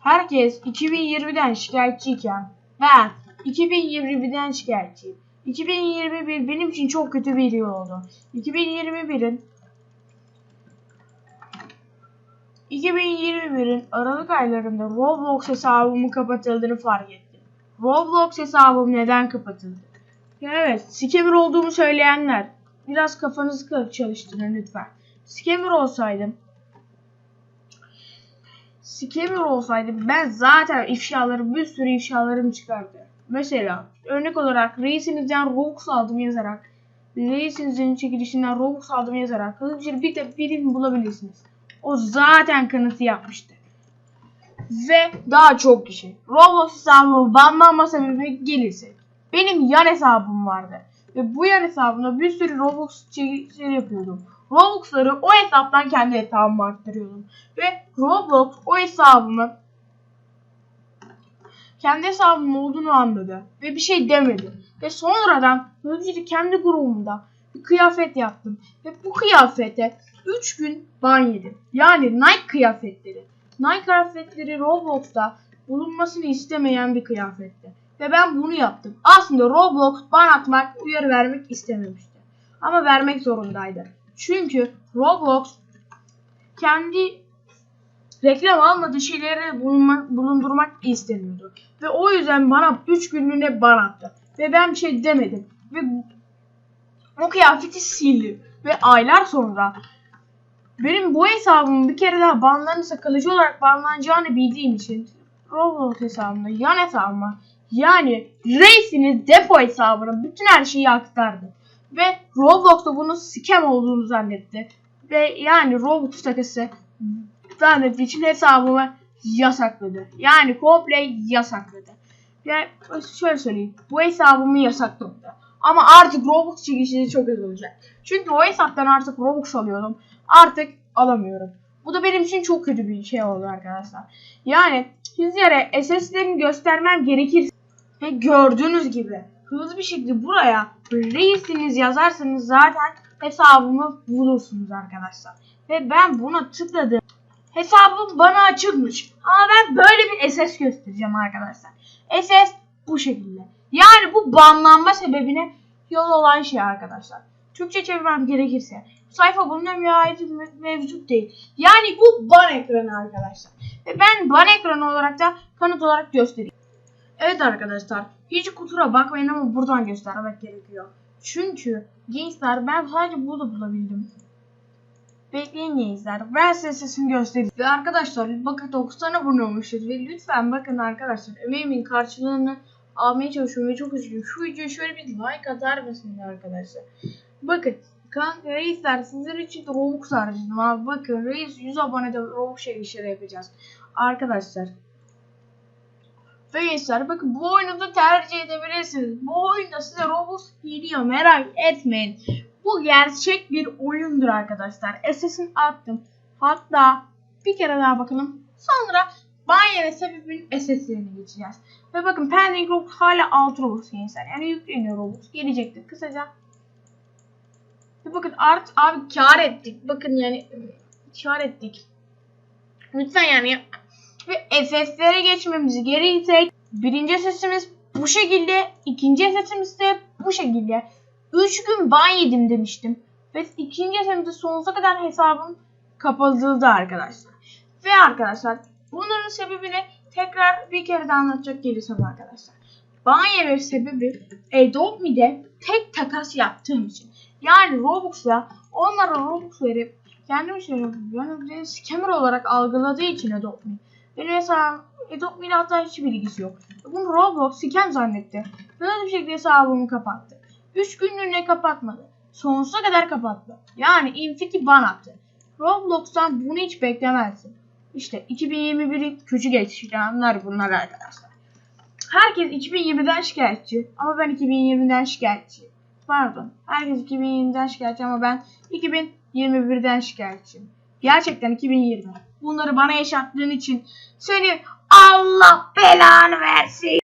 Herkes 2020'den şikayetçiyken ben 2021'den şikayetçiyim. 2021 benim için çok kötü bir yıl oldu. 2021'in 2021'in Aralık aylarında Roblox hesabımın kapatıldığını fark ettim. Roblox hesabım neden kapatıldı? Evet, scammer olduğumu söyleyenler biraz kafanızı çalıştırın lütfen. Scammer olsaydım Scammer olsaydım ben zaten ifşalarım bir sürü ifşalarım çıkardı. Mesela örnek olarak reisinizden Robux aldım yazarak reisinizin çekilişinden Robux aldım yazarak hızlıca bir de birini bulabilirsiniz. O zaten kanıtı yapmıştı. Ve daha çok kişi. Roblox hesabımı banlanma sebebi gelirse. Benim yan hesabım vardı. Ve bu yan hesabımda bir sürü Roblox çekilişleri yapıyordum. Robux'ları o hesaptan kendi hesabıma aktarıyordum. Ve Roblox o hesabımı kendi hesabım olduğunu anladı. Ve bir şey demedi. Ve sonradan hızlıca kendi grubumda bir kıyafet yaptım. Ve bu kıyafete 3 gün ban yedim. Yani Nike kıyafetleri. Nike kıyafetleri Roblox'ta bulunmasını istemeyen bir kıyafetti. Ve ben bunu yaptım. Aslında Roblox ban atmak, uyarı vermek istememişti. Ama vermek zorundaydı. Çünkü Roblox kendi reklam almadığı şeyleri bulunma, bulundurmak istemiyordu. Ve o yüzden bana 3 günlüğüne ban attı. Ve ben bir şey demedim. Ve o kıyafeti sildim. Ve aylar sonra benim bu hesabımın bir kere daha banlanırsa kalıcı olarak banlanacağını bildiğim için Roblox hesabımda yan hesabıma yani Reis'in depo hesabına bütün her şeyi aktardı. Ve Roblox'ta bunun scam olduğunu zannetti. Ve yani Roblox takısı zannettiği için hesabımı yasakladı. Yani komple yasakladı. Yani şöyle söyleyeyim. Bu hesabımı yasakladı. Ama artık Roblox çekişleri çok az. Çünkü o hesaptan artık Robux alıyordum. Artık alamıyorum. Bu da benim için çok kötü bir şey oldu arkadaşlar. Yani sizlere SS'lerini göstermem gerekir. Ve gördüğünüz gibi hızlı bir şekilde buraya reisiniz yazarsanız zaten hesabımı bulursunuz arkadaşlar. Ve ben buna tıkladım. Hesabım bana açılmış. Ama ben böyle bir SS göstereceğim arkadaşlar. SS bu şekilde. Yani bu banlanma sebebine yol olan şey arkadaşlar. Türkçe çevirmem gerekirse. Sayfa bununla müait mevcut değil. Yani bu ban ekranı arkadaşlar. Ve ben ban ekranı olarak da kanıt olarak göstereyim. Evet arkadaşlar. Hiç kusura bakmayın ama buradan göstermek gerekiyor. Çünkü gençler ben sadece burada bulabildim. Bekleyin gençler. Ben size sesimi göstereyim. Ve arkadaşlar bakın 90 abone olmuşuz. Ve lütfen bakın arkadaşlar emeğimin karşılığını almaya çalışıyorum ve çok üzgünüm. Şu videoya şöyle bir like atar mısınız arkadaşlar? Bakın kanka reisler sizler için Robux harcadım abi. Bakın reis 100 abonede Robux çekişleri yapacağız. Arkadaşlar ve gençler bakın bu oyunu da tercih edebilirsiniz. Bu oyunda size Robux geliyor merak etmeyin. Bu gerçek bir oyundur arkadaşlar. SS'ini attım. Hatta bir kere daha bakalım. Sonra banyo sebebinin SS'lerini geçeceğiz. Ve bakın Pending Robux hala 6 Robux gençler. Yani yükleniyor Robux. Gelecektir kısaca. Ve bakın art abi kar ettik. Bakın yani kar ettik. Lütfen yani ve SS'lere geçmemiz gerekirse birinci sesimiz bu şekilde, ikinci sesimiz de bu şekilde. 3 gün ban yedim demiştim. Ve ikinci sesimde sonsuza kadar hesabım kapatıldı arkadaşlar. Ve arkadaşlar bunların sebebini tekrar bir kere daha anlatacak gelirsem arkadaşlar. Ban yeme sebebi Adobe Me'de tek takas yaptığım için. Yani Robux'la onlara Robux verip yapıp yani scammer olarak algıladığı için Adobe. Benim hesabım Adobe Me'yle hatta hiç bilgisi yok. Bunu Roblox scam zannetti. Böyle bir şekilde hesabımı kapattı. 3 günlüğüne kapatmadı. Sonsuza kadar kapattı. Yani Infinity ban attı. Roblox'tan bunu hiç beklemezsin. İşte 2021'i kötü geçirenler bunlar arkadaşlar. Herkes 2020'den şikayetçi ama ben 2020'den şikayetçi. Pardon. Herkes 2020'den şikayetçi ama ben 2021'den şikayetçiyim. Gerçekten 2020. Bunları bana yaşattığın için seni Allah belanı versin.